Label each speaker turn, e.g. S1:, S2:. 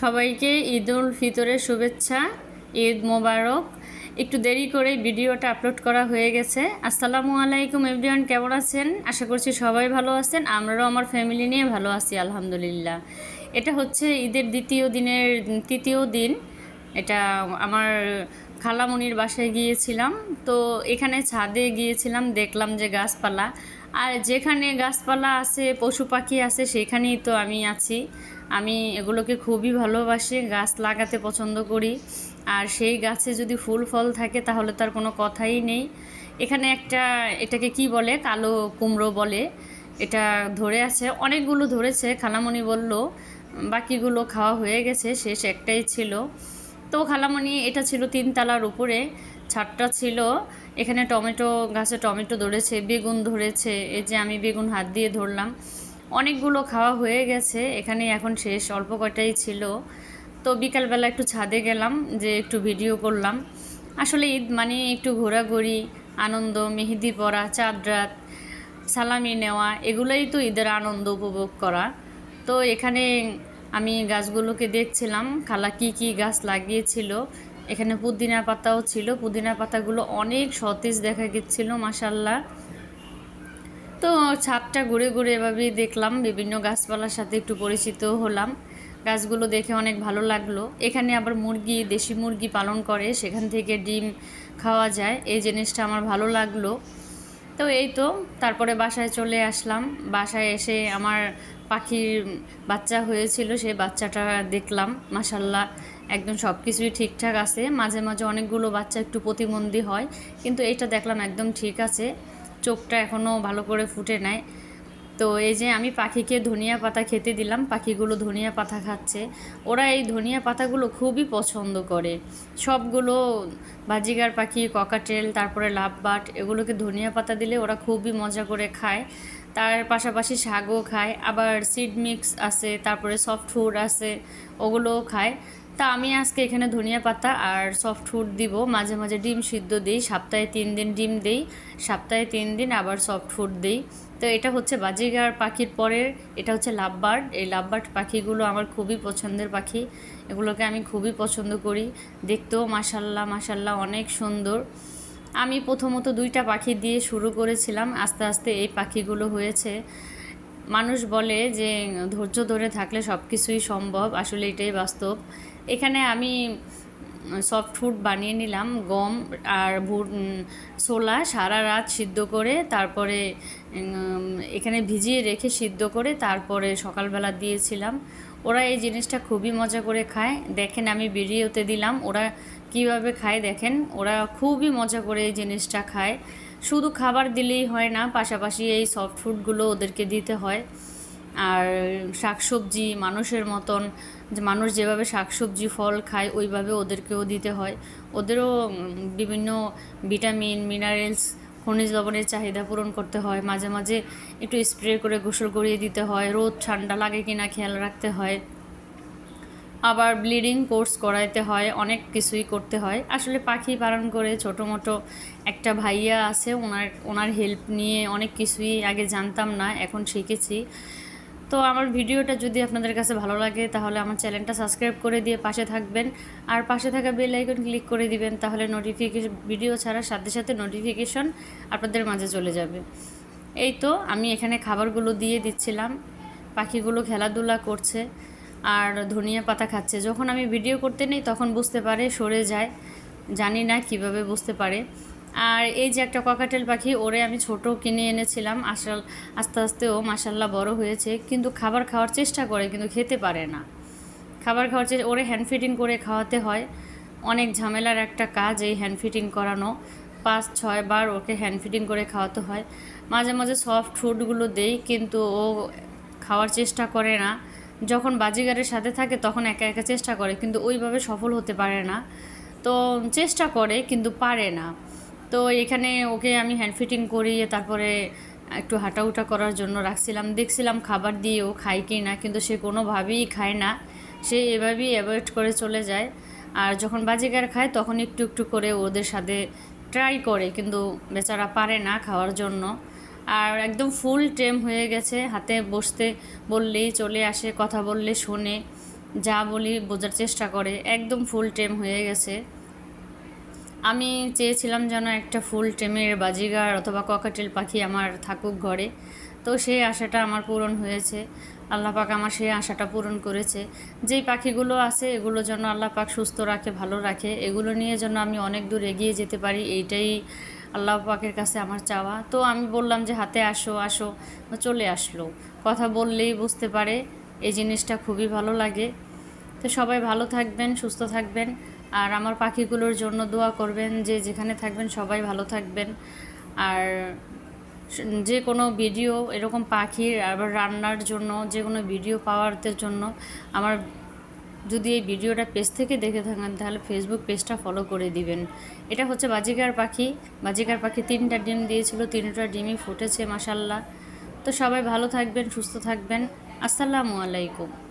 S1: সবাইকে ঈদ উল ফিতরের শুভেচ্ছা, ঈদ মোবারক। একটু দেরি করে ভিডিওটা আপলোড করা হয়ে গেছে। আসসালামু আলাইকুম এভরিওয়ান, কেমন আছেন? আশা করছি সবাই ভালো আছেন। আমরাও আমার ফ্যামিলি নিয়ে ভালো আছি, আলহামদুলিল্লাহ। এটা হচ্ছে ঈদের দ্বিতীয় দিনের, তৃতীয় দিন। এটা আমার খালামণির বাসায় গিয়েছিলাম। তো এখানে ছাদে গিয়েছিলাম, দেখলাম যে গাছপালা। আর যেখানে গাছপালা আছে, পশু পাখি আছে, সেখানেই তো আমি আছি। আমি এগুলোকে খুবই ভালোবাসি, গাছ লাগাতে পছন্দ করি। আর সেই গাছে যদি ফুল ফল থাকে তাহলে তার কোনো কথাই নেই। এখানে একটা, এটাকে কি বলে? কালো কুমড়ো বলে। এটা ধরে আছে, অনেকগুলো ধরেছে, খালামণি বলল। বাকিগুলো খাওয়া হয়ে গেছে, শেষ একটাই ছিল। তো খালামণি, এটা ছিল তিন তিনতলার উপরে, ছাদটা ছিল। এখানে টমেটো, গাছে টমেটো ধরেছে, বেগুন ধরেছে, এই যে আমি বেগুন হাত দিয়ে ধরলাম। অনেকগুলো খাওয়া হয়ে গেছে, এখানে এখন শেষ, অল্প কয়টাই ছিল। তো বিকালবেলা একটু ছাদে গেলাম, যে একটু ভিডিও করলাম। আসলে ঈদ মানে একটু ঘোরাঘুরি, আনন্দ, মেহেদি পরা, চাঁদ রাত, সালামি নেওয়া, এগুলোই তো ঈদের আনন্দ উপভোগ করা। তো এখানে আমি গাছগুলোকে দেখছিলাম, খালা কি কি গাছ লাগিয়েছিল। এখানে পুদিনা পাতাও ছিল, পুদিনা পাতাগুলো অনেক সতেজ দেখা গেছিল মাসাল্লাহ তো ছাদটা ঘুরে ঘুরে এভাবেই দেখলাম, বিভিন্ন গাছপালার সাথে একটু পরিচিত হলাম। গাছগুলো দেখে অনেক ভালো লাগল। এখানে আবার মুরগি, দেশি মুরগি পালন করে, সেখান থেকে ডিম খাওয়া যায়। এই জিনিসটা আমার ভালো লাগল। তো এই তো, তারপরে বাসায় চলে আসলাম। বাসায় এসে আমার পাখির বাচ্চা হয়েছিল, সেই বাচ্চাটা দেখলাম। মাসাল্লাহ একদম সব কিছুই ঠিকঠাক আছে। মাঝে মাঝে অনেকগুলো বাচ্চা একটু প্রতিবন্ধী হয়, কিন্তু এইটা দেখলাম একদম ঠিক আছে। চোখটা এখনও ভালো করে ফুটে নেয় তো এই যে আমি পাখিকে ধনিয়া পাতা খেতে দিলাম, পাখিগুলো ধনিয়া পাতা খাচ্ছে। ওরা এই ধনিয়া পাতাগুলো খুবই পছন্দ করে। সবগুলো বাজিগার পাখি, ককাটেল, তারপরে লাভবাট এগুলোকে ধনিয়া পাতা দিলে ওরা খুবই মজা করে খায়। তার পাশাপাশি শাকও খায়। আবার সিড মিক্স আছে, তারপরে সফট ফুড আছে, ওগুলোও খায়। তা আমি আজকে এখানে ধনিয়া পাতা আর সফট ফুড দিব। মাঝে মাঝে ডিম সিদ্ধ দিই, সপ্তাহে তিন দিন ডিম দিই, সপ্তাহে তিন দিন আবার সফট ফুড দিই। তো এটা হচ্ছে বাজিগার পাখির পরে এটা হচ্ছে লাভবার্ড। এই লাভবার্ড পাখিগুলো আমার খুবই পছন্দের পাখি। এগুলোকে আমি খুবই পছন্দ করি। দেখতেও মাসাল্লাহ মাসাল্লাহ অনেক সুন্দর। আমি প্রথমত দুইটা পাখি দিয়ে শুরু করেছিলাম। আস্তে আস্তে এই পাখিগুলো হয়েছে। মানুষ বলে যে ধৈর্য ধরে থাকলে সব কিছুই সম্ভব। আসলে এটাই বাস্তব। এখানে আমি সফট ফুড বানিয়ে নিলাম, গম আর ভুট ছোলা সারা রাত সিদ্ধ করে তারপরে এখানে ভিজিয়ে রেখে সিদ্ধ করে তারপরে সকালবেলা দিয়েছিলাম। ওরা এই জিনিসটা খুবই মজা করে খায়। দেখেন আমি ভিডিওতে দিলাম, ওরা কীভাবে খায় দেখেন, ওরা খুবই মজা করে এই জিনিসটা খায়। শুধু খাবার দিলেই হয় না, পাশাপাশি এই সফট ফুডগুলো ওদেরকে দিতে হয়। আর শাকসবজি মানুষের মতন, যে মানুষ যেভাবে শাকসবজি, ফল খায়, ওইভাবে ওদেরকেও দিতে হয়। ওদেরও বিভিন্ন ভিটামিন, মিনারেলস, খনিজ লবণের চাহিদা পূরণ করতে হয়। মাঝে মাঝে একটু স্প্রে করে গোসল করিয়ে দিতে হয়। রোদ, ঠান্ডা লাগে কিনা খেয়াল রাখতে হয়। আবার ব্লিডিং কোর্স করাইতে হয়, অনেক কিছুই করতে হয়। আসলে পাখি পালন করে ছোটো মোটো একটা ভাইয়া আছে, ওনার ওনার হেল্প নিয়ে অনেক কিছুই আগে জানতাম না, এখন শিখেছি। তো আমার ভিডিওটা যদি আপনাদের কাছে ভালো লাগে, তাহলে আমার চ্যানেলটা সাবস্ক্রাইব করে দিয়ে পাশে থাকবেন। আর পাশে থাকা বেল আইকন ক্লিক করে দিবেন, তাহলে নোটিফিকেশন ভিডিও ছাড়ার সাথে সাথে নোটিফিকেশন আপনাদের মাঝে চলে যাবে। এই তো আমি এখানে খাবারগুলো দিয়ে দিচ্ছিলাম। পাখিগুলো খেলাধুলা করছে আর ধনিয়া পাতা খাচ্ছে। যখন আমি ভিডিও করতে নেই, তখন বুঝতে পারে, সরে যায়। জানি না কীভাবে বুঝতে পারে। আর এই যে একটা ককাটেল পাখি, ওরে আমি ছোট কিনে এনেছিলাম। আসাল, আস্তে আস্তে ও মাসাল্লাহ বড় হয়েছে, কিন্তু খাবার খাওয়ার চেষ্টা করে, কিন্তু খেতে পারে না। খাবার খাওয়ার চেষ্টা, ওরে হ্যান্ড ফিটিং করে খাওয়াতে হয়। অনেক ঝামেলার একটা কাজ এই হ্যান্ড ফিটিং করানো। পাঁচ, ছয় বার ওকে হ্যান্ড ফিটিং করে খাওয়াতে হয়। মাঝে মাঝে সফট ফুডগুলো দেই, কিন্তু ও খাওয়ার চেষ্টা করে না। যখন বাজিগারের সাথে থাকে, তখন একা একা চেষ্টা করে, কিন্তু ওইভাবে সফল হতে পারে না। তো চেষ্টা করে, কিন্তু পারে না। তো এখানে ওকে আমি হ্যান্ড ফিটিং করিয়ে তারপরে একটু হাঁটাউটা করার জন্য রাখছিলাম। দেখছিলাম খাবার দিয়ে ও খায় কি না, কিন্তু সে কোনোভাবেই খায় না। সে এভাবেই অ্যাভয়েড করে চলে যায়। আর যখন বাজিকার খায়, তখন একটু একটু করে ওদের সাথে ট্রাই করে, কিন্তু বেচারা পারে না খাওয়ার জন্য। আর একদম ফুল টেম হয়ে গেছে, হাতে বসতে বললেই চলে আসে, কথা বললে শোনে, যা বলি বোঝার চেষ্টা করে, একদম ফুল টেম হয়ে গেছে। আমি চেয়েছিলাম যেন একটা ফুল টেমের বাজিগার অথবা ককাটেল পাখি আমার থাকুক ঘরে। তো সেই আশাটা আমার পূরণ হয়েছে। আল্লাহ পাক আমার সেই আশাটা পূরণ করেছে। যেই পাখিগুলো আছে, এগুলো যেন আল্লাহ পাক সুস্থ রাখে, ভালো রাখে, এগুলো নিয়ে যেন আমি অনেক দূর এগিয়ে যেতে পারি, এইটাই আল্লাহ পাকের কাছে আমার চাওয়া। তো আমি বললাম যে, হাতে আসো আসো। চলে আসলো। কথা বললেই বুঝতে পারে, এই জিনিসটা খুবই ভালো লাগে। তো সবাই ভালো থাকবেন, সুস্থ থাকবেন। আর আমার পাখিগুলোর জন্য দোয়া করবেন যে যেখানে থাকবেন সবাই ভালো থাকবেন। আর যে কোনো ভিডিও, এরকম পাখির আবার রান্নার জন্য, যে কোনো ভিডিও পাওয়ারদের জন্য আমার যদি এই ভিডিওটা পেজ থেকে দেখে থাকেন, তাহলে ফেসবুক পেজটা ফলো করে দিবেন। এটা হচ্ছে বাজিকার পাখি। বাজিকার পাখি তিনটা ডিম দিয়েছিল, তিনটা ডিমই ফুটেছে মাসাল্লাহ তো সবাই ভালো থাকবেন, সুস্থ থাকবেন। আসসালামু আলাইকুম।